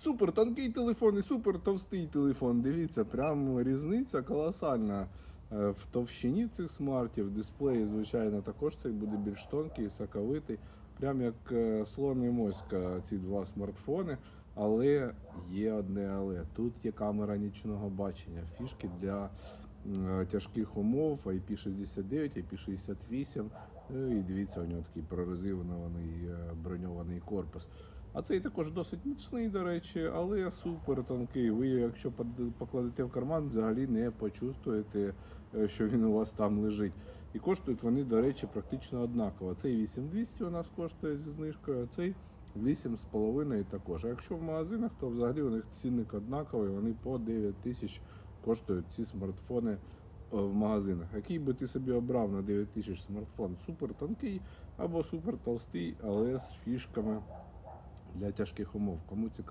супер тонкий телефон і супер товстий телефон. Дивіться, прям різниця колосальна е, в товщині цих смартів. Дисплей, звичайно, також цей буде більш тонкий, соковитий. Прям як е, слон і моська ці два смартфони. Але є одне але. Тут є камера нічного бачення, фішки для тяжких умов IP69, IP68. Ну, І дивіться, у нього такий прорезинований е, броньований корпус. А цей також досить міцний, до речі, але супер тонкий. Ви, якщо покладете в карман, взагалі не почувствуєте, е, що він у вас там лежить. І коштують вони, до речі, практично однаково. Цей 8200 у нас коштує зі знижкою, а цей 8,5 також. А якщо в магазинах, то взагалі у них цінник однаковий, вони по 9 тисяч коштують ці смартфони е, в магазинах. Який би ти собі обрав на 9 тисяч смартфон? Супер тонкий або супер толстий, але з фішками для тяжких умов. Кому цікаво.